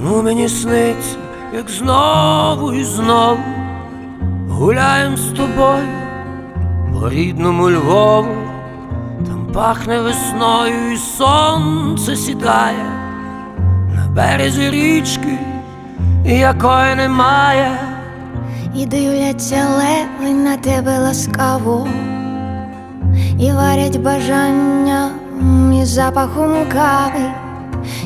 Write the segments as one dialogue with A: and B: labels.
A: мені сниться, як знову і знову гуляєм з тобою по рідному Львову, там пахне весною і сонце сідає на березі річки, якої немає.
B: І дивляться леви на тебе ласкаво, і варять бажання із запахом кави,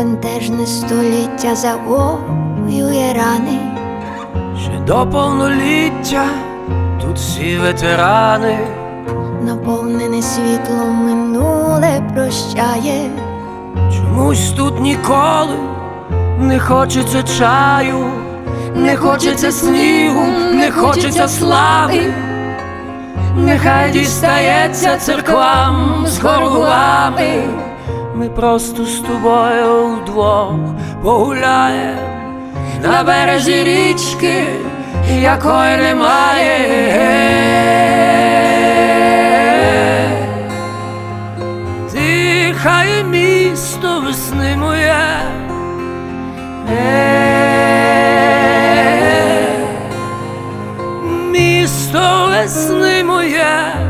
B: бентежне століття завоює рани,
A: Ще до повноліття тут всі ветерани,
B: наповнене світлом минуле прощає,
A: чомусь тут ніколи не хочеться чаю, не хочеться снігу, не хочеться слави. Нехай дістається церквам з хорувами. Ми просто з тобою вдвох погуляєм на березі річки, якої немає. Дихає місто весни моє. Місто весни моє.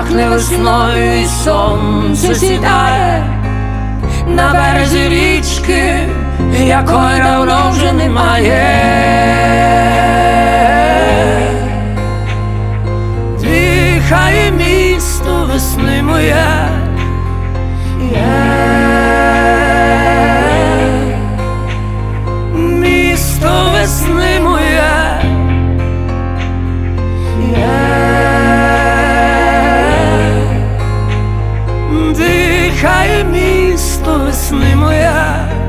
A: пахне весною і сонце сідає на березі річки, якої давно вже немає. Дихає місто весни моє. Весни моя.